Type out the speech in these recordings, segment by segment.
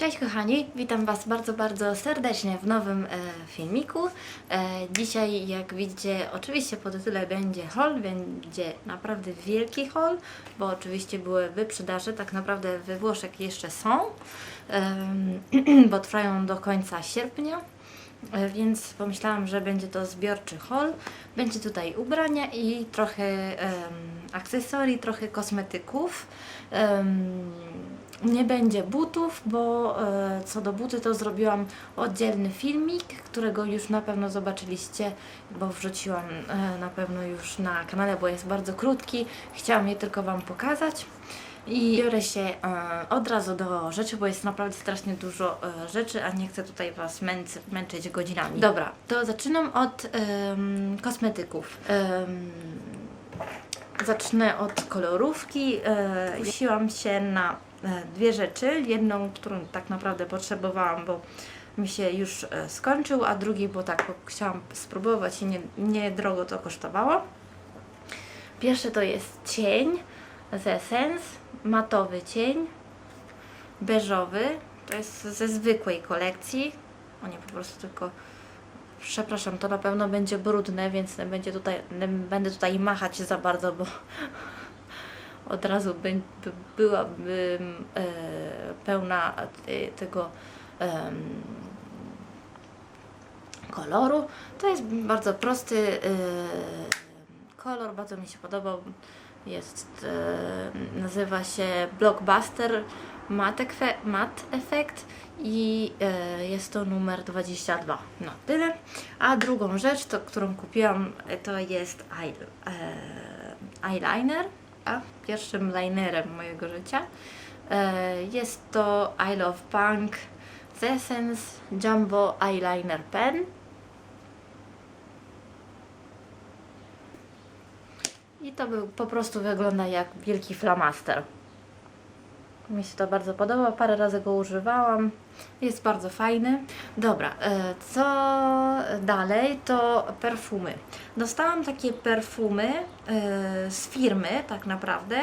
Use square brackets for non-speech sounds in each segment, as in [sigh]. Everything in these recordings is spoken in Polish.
Cześć kochani, witam Was bardzo, bardzo serdecznie w nowym e, filmiku. E, dzisiaj, jak widzicie, oczywiście po tytule będzie haul, będzie naprawdę wielki haul, bo oczywiście były wyprzedaże, tak naprawdę we Włoszech jeszcze są, em, [clears throat] bo trwają do końca sierpnia. E, Więc pomyślałam, że będzie to zbiorczy haul. Będzie tutaj ubrania i trochę em, akcesorii, trochę kosmetyków. Em, nie będzie butów, bo e, co do buty to zrobiłam oddzielny filmik, którego już na pewno zobaczyliście, bo wrzuciłam e, na pewno już na kanale, bo jest bardzo krótki. Chciałam je tylko Wam pokazać. I biorę się e, od razu do rzeczy, bo jest naprawdę strasznie dużo rzeczy, a nie chcę tutaj Was męczyć godzinami. Dobra, to zaczynam od em, kosmetyków. Em, zacznę od kolorówki. Kusiłam się na dwie rzeczy. Jedną, którą tak naprawdę potrzebowałam, bo mi się już e, skończył, a drugi, bo tak bo chciałam spróbować i nie, nie drogo to kosztowało. Pierwszy to jest cień z Essence, matowy cień, beżowy. To jest ze zwykłej kolekcji. O nie, po prostu tylko Przepraszam, to na pewno będzie brudne, więc nie będzie tutaj, nie będę tutaj machać za bardzo, bo od razu by, by, byłabym e, pełna e, tego em, koloru. To jest bardzo prosty e, kolor, bardzo mi się podobał. Jest, e, nazywa się Blockbuster Matte, Matte Effect i e, jest to numer 22. No tyle. A drugą rzecz, to, którą kupiłam, e, to jest eye, e, eyeliner. A pierwszym linerem mojego życia. E, jest to I Love Punk z Essence Jumbo Eyeliner Pen. I to był, po prostu wygląda jak wielki flamaster. Mi się to bardzo podoba, parę razy go używałam. Jest bardzo fajny. Dobra, e, co dalej to perfumy. Dostałam takie perfumy e, z firmy tak naprawdę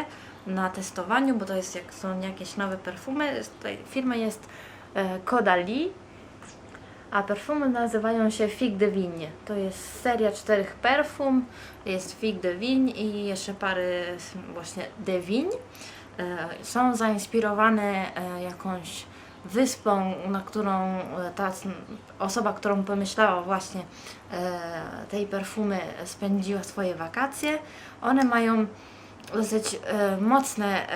na testowaniu, bo to jest jak są jakieś nowe perfumy. Z tej firmy jest e, Caudalie, a perfumy nazywają się Fig de Vigne. To jest seria czterech perfum. Jest Fig de Vigne i jeszcze parę właśnie de Vigne. E, Są zainspirowane e, jakąś wyspą, na którą e, ta osoba, którą pomyślała właśnie tej perfumy spędziła swoje wakacje. One mają dosyć mocne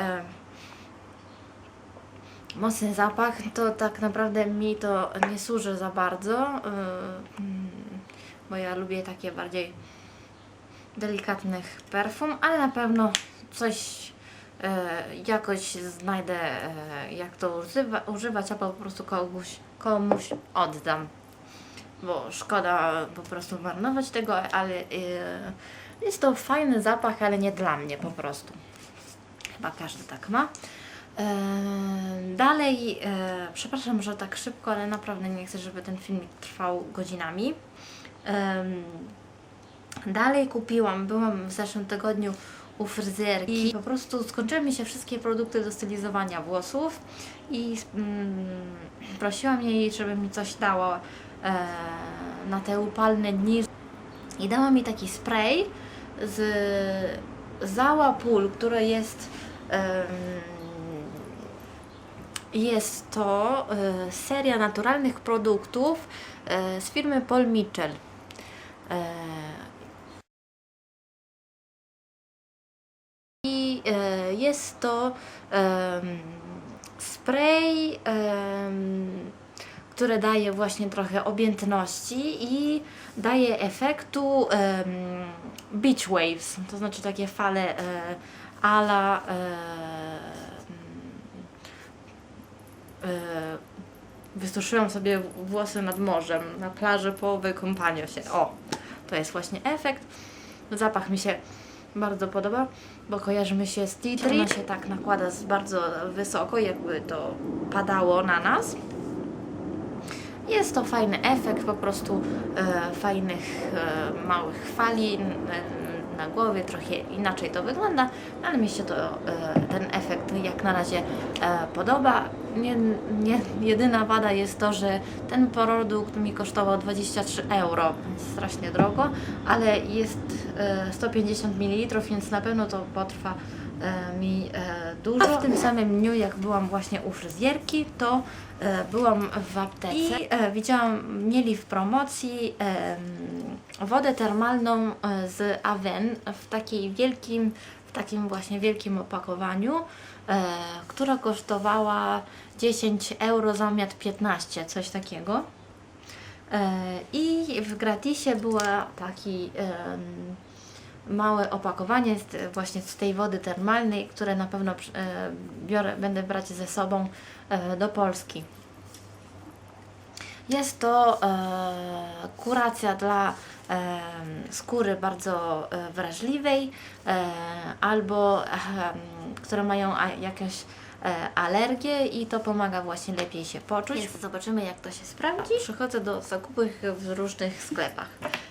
mocny zapach, to tak naprawdę mi to nie służy za bardzo, mm, bo ja lubię takie bardziej delikatnych perfum, ale na pewno coś jakoś znajdę, yy, jak to używa, używać, albo po prostu komuś, komuś oddam, bo szkoda po prostu marnować tego, ale yy, jest to fajny zapach, ale nie dla mnie po prostu. Chyba każdy tak ma. Dalej, e, przepraszam, że tak szybko, ale naprawdę nie chcę, żeby ten filmik trwał godzinami. Dalej kupiłam, byłam w zeszłym tygodniu u fryzjerki i po prostu skończyły mi się wszystkie produkty do stylizowania włosów i mm, prosiłam jej, żeby mi coś dała e, na te upalne dni i dała mi taki spray z Zała Pól, który jest jest to e, seria naturalnych produktów e, z firmy Paul Mitchell. E, E, jest to spray, em, które daje właśnie trochę objętności i daje efektu beach waves, to znaczy takie fale e, ala e, wysuszyłam sobie włosy nad morzem, na plaży po wykąpaniu się. O, to jest właśnie efekt. Zapach mi się bardzo podoba, bo kojarzy mi się z tea tree. Ona się tak nakłada z bardzo wysoko, jakby to padało na nas. Jest to fajny efekt, po prostu e, fajnych e, małych fali na głowie, trochę inaczej to wygląda, ale mi się to, e, ten efekt jak na razie e, podoba. nie, nie, jedyna wada jest to, że ten produkt mi kosztował 23 euro, strasznie drogo, ale jest e, 150 ml, więc na pewno to potrwa e, mi e, dużo. A w tym samym dniu, jak byłam właśnie u fryzjerki, to e, byłam w aptece i e, widziałam, mieli w promocji wodę termalną e, z Aven w takiej wielkim, w takim właśnie wielkim opakowaniu, e, która kosztowała 10 euro zamiast 15, coś takiego. E, I w gratisie była taki małe opakowanie z, właśnie z tej wody termalnej, które na pewno e, biorę, będę brać ze sobą e, do Polski. Jest to e, kuracja dla skóry bardzo wrażliwej albo które mają jakieś alergie i to pomaga właśnie lepiej się poczuć. Więc zobaczymy jak to się sprawdzi. Przychodzę do zakupów w różnych sklepach.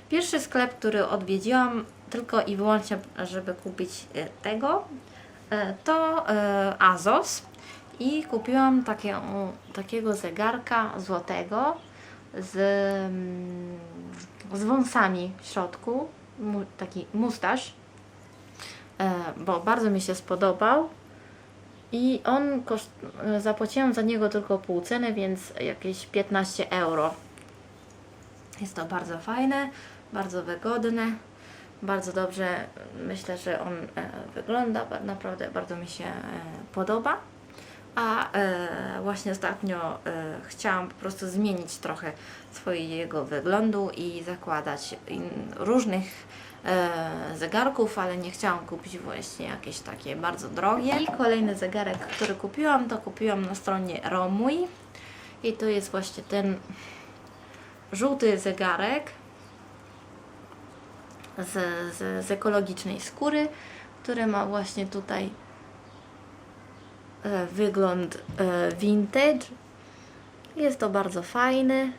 Pierwszy sklep, który odwiedziłam tylko i wyłącznie, żeby kupić e, tego, e, to e, Azos i kupiłam takie, takiego zegarka złotego z, mm, z wąsami w środku, taki mustaż, bo bardzo mi się spodobał. I on koszt, zapłaciłam za niego tylko pół ceny, więc jakieś 15 euro. Jest to bardzo fajne, bardzo wygodne, bardzo dobrze myślę, że on e, wygląda, naprawdę bardzo mi się e, podoba. A e, właśnie ostatnio chciałam po prostu zmienić trochę swojego wyglądu i zakładać różnych zegarków, ale nie chciałam kupić właśnie jakieś takie bardzo drogie. I kolejny zegarek, który kupiłam, to kupiłam na stronie Romuj. I to jest właśnie ten żółty zegarek z, z, z ekologicznej skóry, który ma właśnie tutaj e, wygląd e, vintage. Jest to bardzo fajny.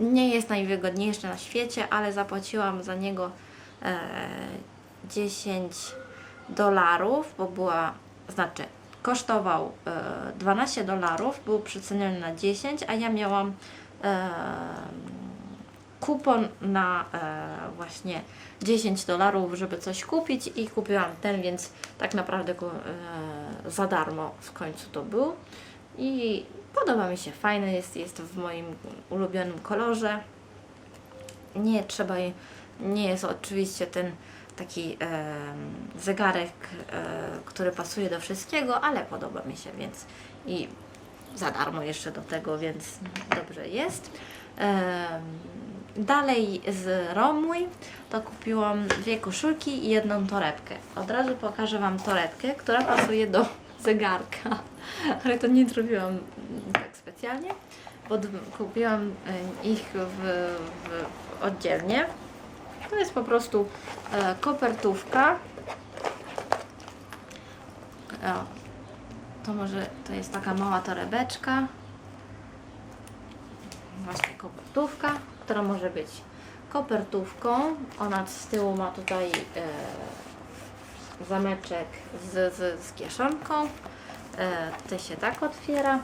Nie jest najwygodniejszy na świecie, ale zapłaciłam za niego e, 10 dolarów, bo była, znaczy kosztował e, 12 dolarów, był przeceniony na 10, a ja miałam e, kupon na e, właśnie 10 dolarów, żeby coś kupić i kupiłam ten, więc tak naprawdę e, za darmo w końcu to był i podoba mi się, fajny jest, jest w moim ulubionym kolorze. Nie trzeba, nie jest oczywiście ten taki e, zegarek, e, który pasuje do wszystkiego, ale podoba mi się, więc i za darmo jeszcze do tego, więc dobrze jest. Em, Dalej z Romuj to kupiłam dwie koszulki i jedną torebkę. Od razu pokażę Wam torebkę, która pasuje do zegarka, [laughs] ale to nie zrobiłam tak specjalnie, bo kupiłam e, ich w, w, oddzielnie. To jest po prostu e, kopertówka. O, to może to jest taka mała torebeczka właśnie kopertówka, która może być kopertówką. Ona z tyłu ma tutaj e, zameczek z, z, z kieszonką. E, tutaj się tak otwiera.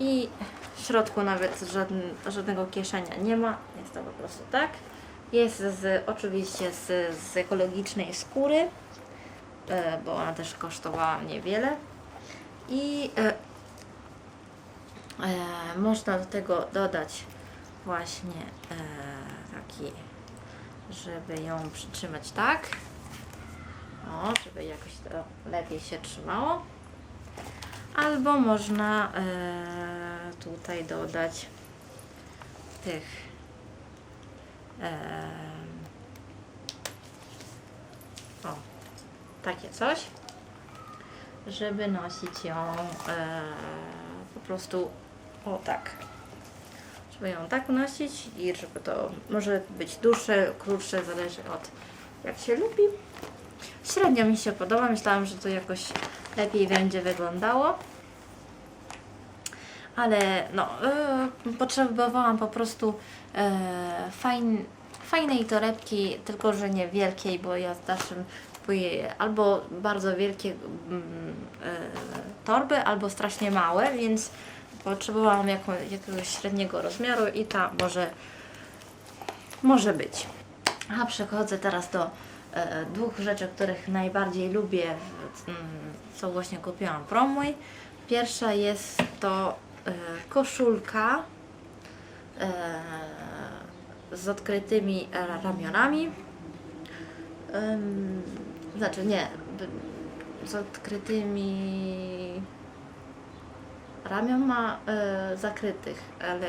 I w środku nawet żadn, żadnego kieszenia nie ma. Jest to po prostu tak. Jest z, oczywiście z, z ekologicznej skóry, e, bo ona też kosztowała niewiele. I e, E, można do tego dodać właśnie e, taki, żeby ją przytrzymać tak. O, żeby jakoś to lepiej się trzymało. Albo można e, tutaj dodać tych e, o, takie coś, żeby nosić ją e, po prostu o tak. Żeby ją tak nosić i żeby to może być dłuższe, krótsze, zależy od jak się lubi. Średnio mi się podoba, myślałam, że to jakoś lepiej będzie wyglądało. Ale no, yy, potrzebowałam po prostu yy, fajn, fajnej torebki, tylko że nie wielkiej, bo ja z dalszym kupuję albo bardzo wielkie e, torby, albo strasznie małe, więc potrzebowałam jako, jakiegoś średniego rozmiaru i ta może, może być. A przechodzę teraz do e, dwóch rzeczy, których najbardziej lubię, mm, co właśnie kupiłam w Promway. Pierwsza jest to e, koszulka e, z odkrytymi e, ramionami. Ym, znaczy nie, z odkrytymi ramion ma e, zakrytych, ale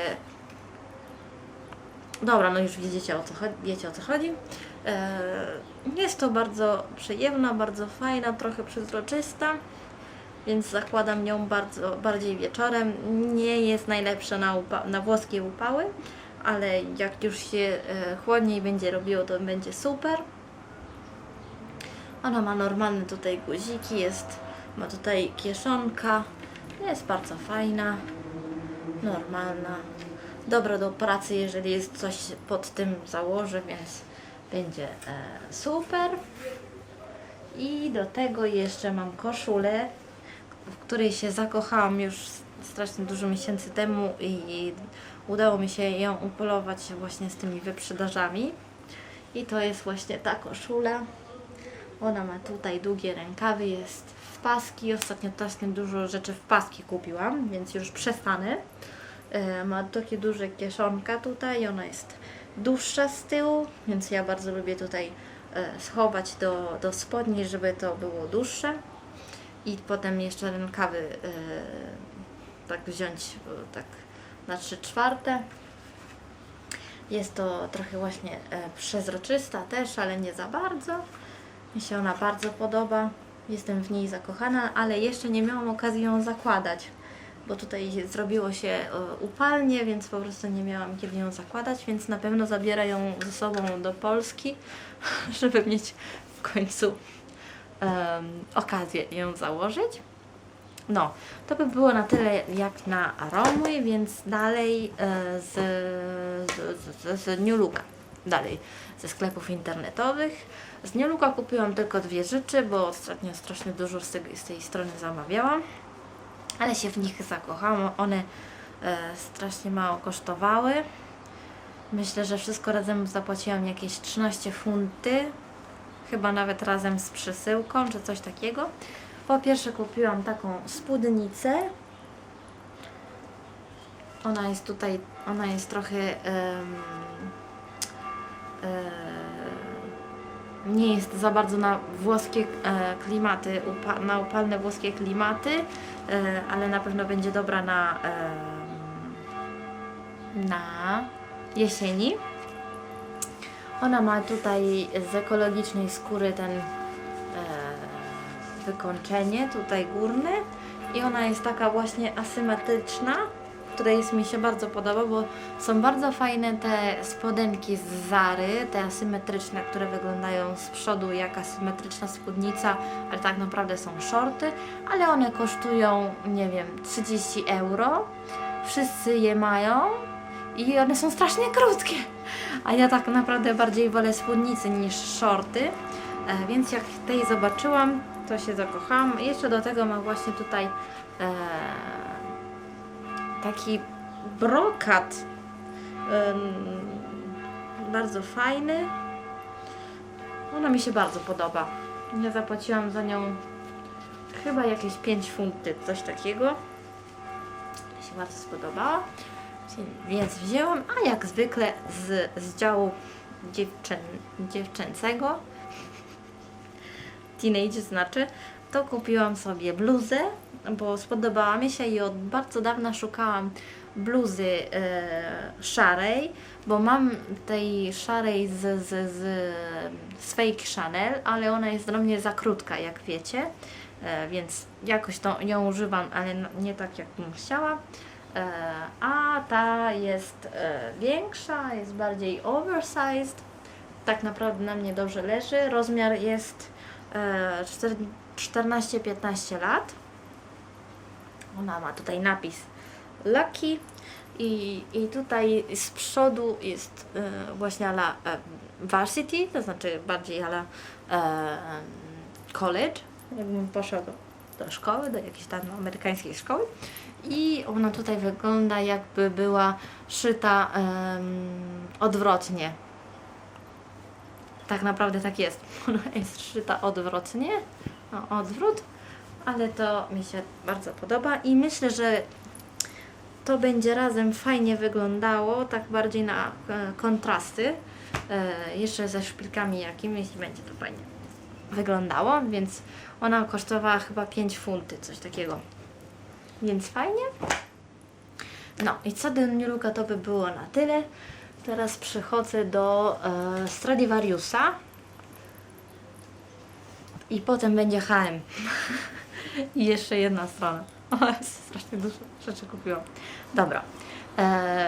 dobra, no już widzicie o co chodzi, wiecie o co chodzi. E, jest to bardzo przyjemna, bardzo fajna, trochę przezroczysta, więc zakładam ją bardzo, bardziej wieczorem. Nie jest najlepsza na, upa- na włoskie upały, ale jak już się e, chłodniej będzie robiło, to będzie super. Ona ma normalne tutaj guziki, jest, ma tutaj kieszonka, jest bardzo fajna, normalna, dobra do pracy, jeżeli jest coś pod tym założę, więc będzie e, super. I do tego jeszcze mam koszulę, w której się zakochałam już strasznie dużo miesięcy temu i udało mi się ją upolować właśnie z tymi wyprzedażami. I to jest właśnie ta koszula. Ona ma tutaj długie rękawy, jest paski. Ostatnio strasznie dużo rzeczy w paski kupiłam, więc już przestanę. E, Ma takie duże kieszonka tutaj, ona jest dłuższa z tyłu, więc ja bardzo lubię tutaj e, schować do, do spodni, żeby to było dłuższe. I potem jeszcze rękawy e, tak wziąć tak na 3 czwarte. Jest to trochę właśnie przezroczysta też, ale nie za bardzo. Mi się ona bardzo podoba. Jestem w niej zakochana, ale jeszcze nie miałam okazji ją zakładać, bo tutaj zrobiło się e, upalnie, więc po prostu nie miałam kiedy ją zakładać, więc na pewno zabiorę ją ze sobą do Polski, [laughs] żeby mieć w końcu em, okazję ją założyć. No, to by było na tyle jak na Romuj, więc dalej e, z, z, z, z New Looka. Dalej ze sklepów internetowych. Z New Looka kupiłam tylko dwie rzeczy, bo ostatnio strasznie dużo z, tej- z tej strony zamawiałam. Ale się w nich zakochałam. One e, strasznie mało kosztowały. Myślę, że wszystko razem zapłaciłam jakieś 13 funty. Chyba nawet razem z przesyłką, czy coś takiego. Po pierwsze kupiłam taką spódnicę. Ona jest tutaj, ona jest trochę em, e, nie jest za bardzo na włoskie e, klimaty, na upalne włoskie klimaty, e, ale na pewno będzie dobra na, na jesieni. Ona ma tutaj z ekologicznej skóry ten e, wykończenie tutaj górne i ona jest taka właśnie asymetryczna, która jest mi się bardzo podoba, bo są bardzo fajne te spodenki z Zary, te asymetryczne, które wyglądają z przodu jak asymetryczna spódnica, ale tak naprawdę są shorty, ale one kosztują, nie wiem, 30 euro. Wszyscy je mają i one są strasznie krótkie. A ja tak naprawdę bardziej wolę spódnicy niż shorty. E, więc jak tej zobaczyłam, to się zakochałam. Jeszcze do tego ma właśnie tutaj e, taki brokat. Em, bardzo fajny. Ona mi się bardzo podoba. Ja zapłaciłam za nią chyba jakieś 5 funty, coś takiego. Mi się bardzo spodobała. Więc wzięłam, a jak zwykle z, z działu dziewczę, dziewczęcego, [laughs] teenage znaczy, to kupiłam sobie bluzę, bo spodobała mi się i od bardzo dawna szukałam bluzy e, szarej, bo mam tej szarej z, z, z, z fake Chanel, ale ona jest dla mnie za krótka, jak wiecie, e, więc jakoś to, ją używam, ale nie tak, jak bym chciała. E, a ta jest większa, jest bardziej oversized. Tak naprawdę na mnie dobrze leży. Rozmiar jest e, czter- 14-15 lat. Ona ma tutaj napis Lucky i, i tutaj z przodu jest e, właśnie ala e, varsity, to znaczy bardziej ala e, college, jakbym poszła do, do szkoły, do jakiejś tam amerykańskiej szkoły. I ona tutaj wygląda jakby była szyta em, odwrotnie. Tak naprawdę tak jest. [laughs] Ona jest szyta odwrotnie, no, odwrót, ale to mi się bardzo podoba i myślę, że to będzie razem fajnie wyglądało, tak bardziej na e, kontrasty. E, jeszcze ze szpilkami jakimiś będzie to fajnie wyglądało, więc ona kosztowała chyba 5 funty, coś takiego. Więc fajnie. No i co do Niluka to by było na tyle. Teraz przechodzę do e, Stradivariusa. I potem będzie HM. [laughs] I jeszcze jedna strona. [laughs] Strasznie dużo rzeczy kupiłam. Dobra. Eee,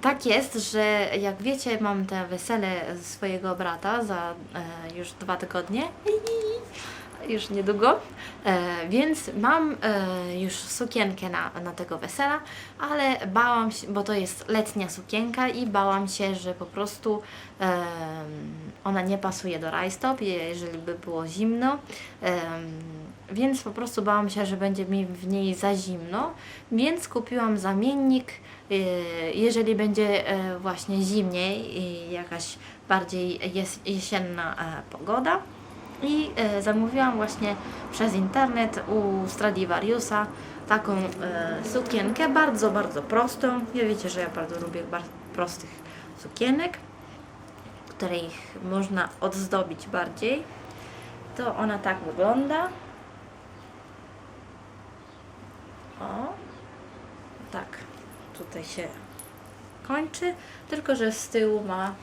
tak jest, że jak wiecie, mam te wesele swojego brata za e, już dwa tygodnie. Już niedługo, e, więc mam e, już sukienkę na, na tego wesela, ale bałam się, bo to jest letnia sukienka i bałam się, że po prostu ona nie pasuje do rajstop, jeżeli by było zimno. Więc po prostu bałam się, że będzie mi w niej za zimno, więc kupiłam zamiennik. e, Jeżeli będzie właśnie zimniej i jakaś bardziej jes- jesienna pogoda. I e, zamówiłam właśnie przez internet u Stradivariusa taką e, sukienkę, bardzo, bardzo prostą. Ja wiecie, że ja bardzo lubię bardzo prostych sukienek, które ich można odzdobić bardziej. To ona tak wygląda. O, tak, tutaj się kończy, tylko że z tyłu ma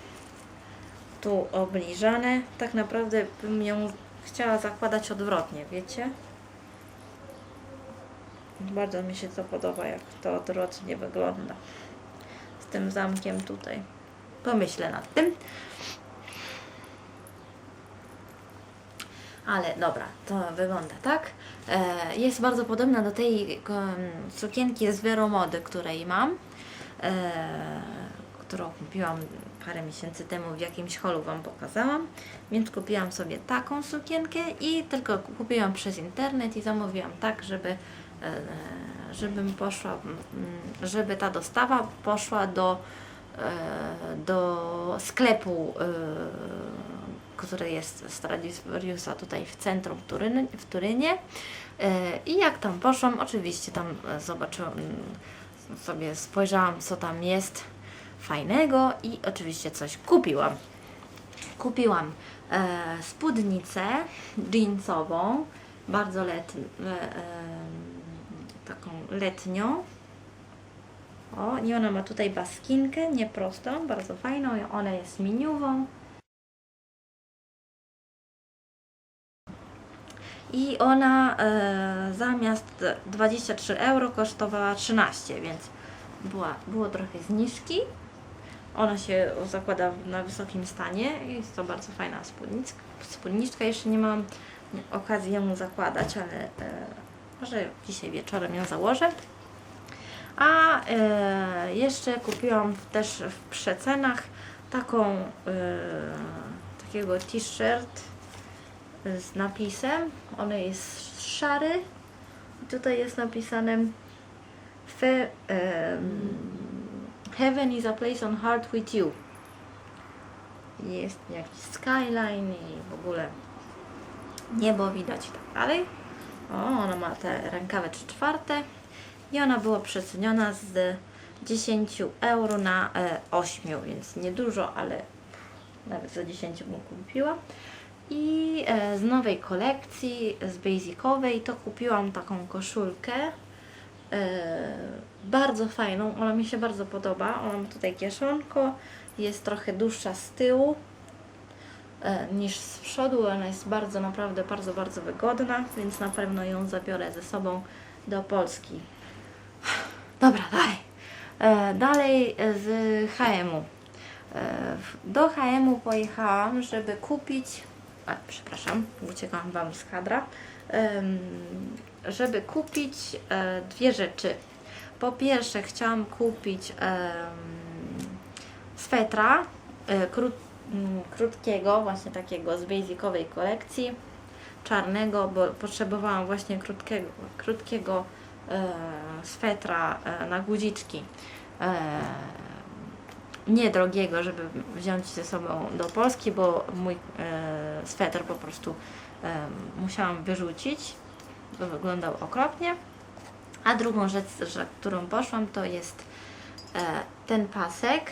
tu obliżane. Tak naprawdę bym ją chciała zakładać odwrotnie, wiecie? Bardzo mi się to podoba, jak to odwrotnie wygląda. Z tym zamkiem tutaj. Pomyślę nad tym. Ale dobra, to wygląda tak. E, jest bardzo podobna do tej em, sukienki z Veromody, której mam. E, którą kupiłam parę miesięcy temu w jakimś holu Wam pokazałam. Więc kupiłam sobie taką sukienkę i tylko kupiłam przez internet i zamówiłam tak, żeby e, żebym poszła, mm, żeby ta dostawa poszła do, e, do sklepu, e, który jest Stradivariusa tutaj w centrum w Turynie. I jak tam poszłam, oczywiście tam zobaczyłam, mm, sobie spojrzałam co tam jest fajnego i oczywiście coś kupiłam. Kupiłam e, spódnicę jeansową, bardzo letnią, e, e, taką letnią. O, i ona ma tutaj baskinkę, nieprostą, bardzo fajną, i ona jest miniową. I ona e, zamiast 23 euro kosztowała 13, więc była, było trochę zniżki. Ona się zakłada na wysokim stanie. Jest to bardzo fajna spódniczka. Jeszcze nie mam okazji ją zakładać, ale e, może dzisiaj wieczorem ją założę. A e, jeszcze kupiłam też w przecenach taką e, takiego t-shirt z napisem. On jest szary. Tutaj jest napisane Fe, em, Heaven is a place on heart with you. Jest jakiś skyline i w ogóle niebo widać i tak dalej. O, ona ma te rękawy 3 czwarte i ona była przeceniona z 10 euro na e, 8, więc niedużo, ale nawet za 10 bym kupiła. I e, z nowej kolekcji, z basicowej, to kupiłam taką koszulkę. E, bardzo fajną, ona mi się bardzo podoba. Ona ma tutaj kieszonko, jest trochę dłuższa z tyłu e, niż z przodu. Ona jest bardzo, naprawdę bardzo, bardzo wygodna, więc na pewno ją zabiorę ze sobą do Polski. Dobra, dalej. E, dalej z HM-u. E, do HM-u pojechałam, żeby kupić. A, przepraszam, uciekałam Wam z kadra. Żeby kupić e, dwie rzeczy. Po pierwsze, chciałam kupić swetra, e, krót, mm, krótkiego, właśnie takiego z basicowej kolekcji, czarnego, bo potrzebowałam właśnie krótkiego, krótkiego e, swetra e, na guziczki. Niedrogiego, żeby wziąć ze sobą do Polski, bo mój sweter po prostu musiałam wyrzucić, bo wyglądał okropnie. A drugą rzecz, że, którą poszłam, to jest e, ten pasek, e,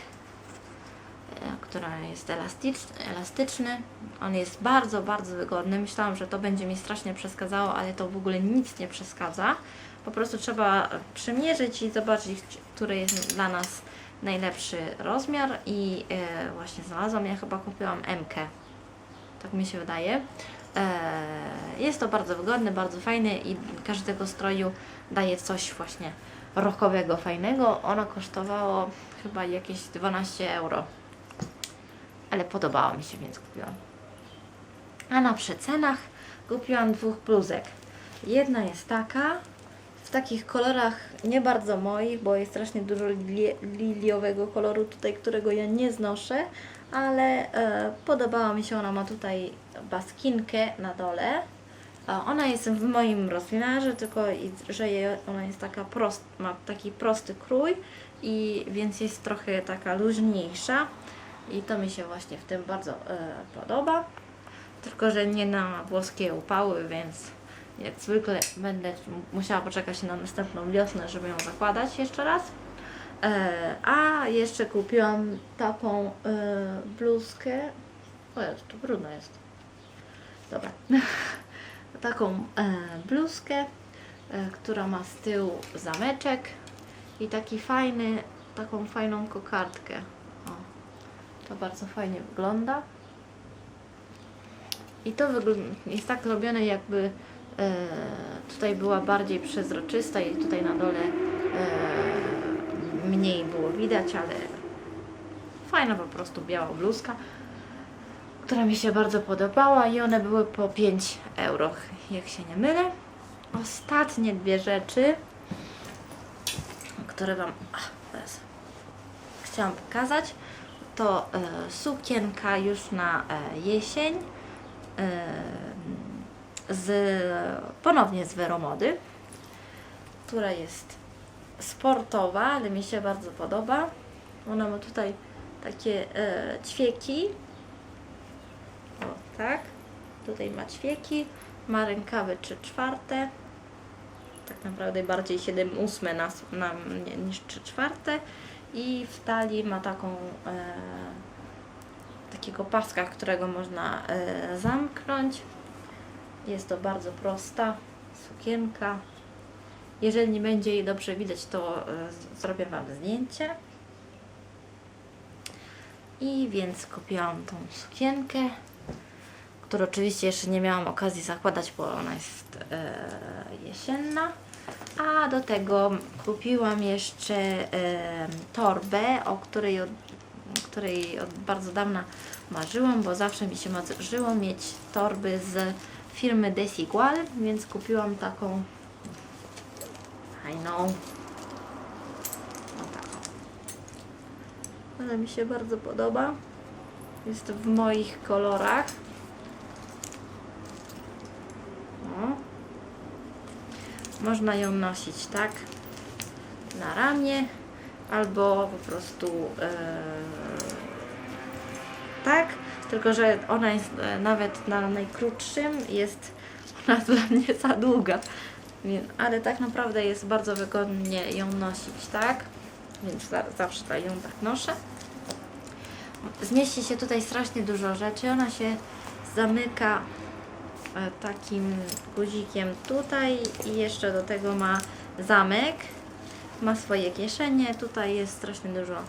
który jest elastyczny, elastyczny. On jest bardzo, bardzo wygodny. Myślałam, że to będzie mi strasznie przeszkadzało, ale to w ogóle nic nie przeszkadza. Po prostu trzeba przymierzyć i zobaczyć, który jest dla nas najlepszy rozmiar i e, właśnie znalazłam, ja chyba kupiłam MK. Tak mi się wydaje. Jest to bardzo wygodny, bardzo fajny i każdego stroju daje coś właśnie rockowego, fajnego. Ono kosztowało chyba jakieś 12 euro. Ale podobało mi się, więc kupiłam. A na przecenach kupiłam dwóch bluzek. Jedna jest taka, w takich kolorach nie bardzo moich, bo jest strasznie dużo li- liliowego koloru tutaj, którego ja nie znoszę, ale e, podobała mi się, ona ma tutaj baskinkę na dole. E, ona jest w moim rozmiarze, tylko że ona jest taka prost, ma taki prosty krój i więc jest trochę taka luźniejsza i to mi się właśnie w tym bardzo e, podoba. Tylko, że nie na włoskie upały, więc jak zwykle będę musiała poczekać na następną wiosnę, żeby ją zakładać jeszcze raz. E, a jeszcze kupiłam taką e, bluzkę. O to brudno jest. Dobra. [laughs] taką e, bluzkę, e, która ma z tyłu zameczek i taki fajny, taką fajną kokardkę. O, to bardzo fajnie wygląda. I to jest tak robione, jakby e, tutaj była bardziej przezroczysta i tutaj na dole mniej było widać, ale fajna po prostu biała bluzka, która mi się bardzo podobała i one były po 5 euro, jak się nie mylę. Ostatnie dwie rzeczy, które Wam ach, teraz chciałam pokazać, to e, sukienka już na e, jesień e, z, ponownie z Weromody, która jest sportowa, ale mi się bardzo podoba. Ona ma tutaj takie e, ćwieki. Tak. Tutaj ma ćwieki, ma rękawy 3 czwarte. Tak naprawdę bardziej 7 ósme na, na niż 3 czwarte. I w talii ma taką e, takiego paska, którego można e, zamknąć. Jest to bardzo prosta sukienka. Jeżeli nie będzie jej dobrze widać, to e, zrobię Wam zdjęcie. I więc kupiłam tą sukienkę, którą oczywiście jeszcze nie miałam okazji zakładać, bo ona jest e, jesienna. A do tego kupiłam jeszcze e, torbę, o której od, której od bardzo dawna marzyłam, bo zawsze mi się marzyło mieć torby z firmy Desigual, więc kupiłam taką fajną. O taką. Ona mi się bardzo podoba. Jest w moich kolorach. Można ją nosić tak na ramię albo po prostu e, tak, tylko że ona jest e, nawet na najkrótszym jest [laughs] ona dla mnie za długa. Ale tak naprawdę jest bardzo wygodnie ją nosić, tak? Więc za, zawsze ją tak noszę. Zmieści się tutaj strasznie dużo rzeczy. Ona się zamyka takim guzikiem tutaj i jeszcze do tego ma zamek. Ma swoje kieszenie. Tutaj jest strasznie dużo e,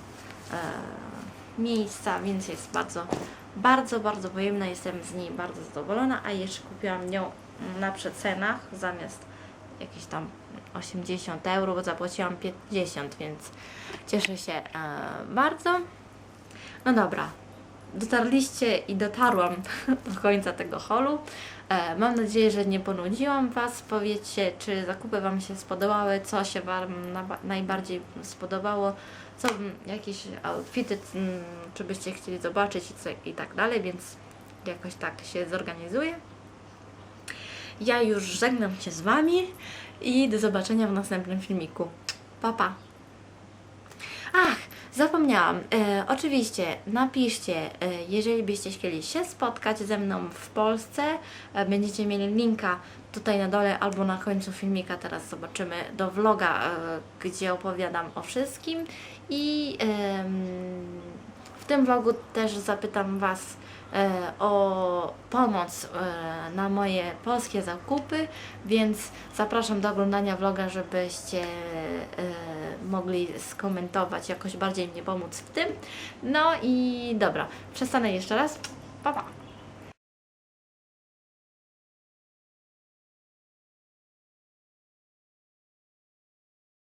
miejsca, więc jest bardzo, bardzo, bardzo pojemna. Jestem z niej bardzo zadowolona, a jeszcze kupiłam ją na przecenach zamiast jakieś tam 80 euro, bo zapłaciłam 50, więc cieszę się e, bardzo. No dobra, dotarliście i dotarłam [laughs] do końca tego holu. E, mam nadzieję, że nie ponudziłam Was. Powiedzcie, czy zakupy Wam się spodobały, co się Wam na, najbardziej spodobało, co jakieś outfity, mm, czy byście chcieli zobaczyć i, co, i tak dalej, więc jakoś tak się zorganizuję. Ja już żegnam się z Wami i do zobaczenia w następnym filmiku. Pa, pa! Ach, zapomniałam. E, oczywiście napiszcie, e, jeżeli byście chcieli się spotkać ze mną w Polsce, e, będziecie mieli linka tutaj na dole albo na końcu filmika, teraz zobaczymy, do vloga, e, gdzie opowiadam o wszystkim i em, w tym vlogu też zapytam Was e, o pomoc e, na moje polskie zakupy, więc zapraszam do oglądania vloga, żebyście e, mogli skomentować, jakoś bardziej mnie pomóc w tym. No i dobra, przestanę jeszcze raz.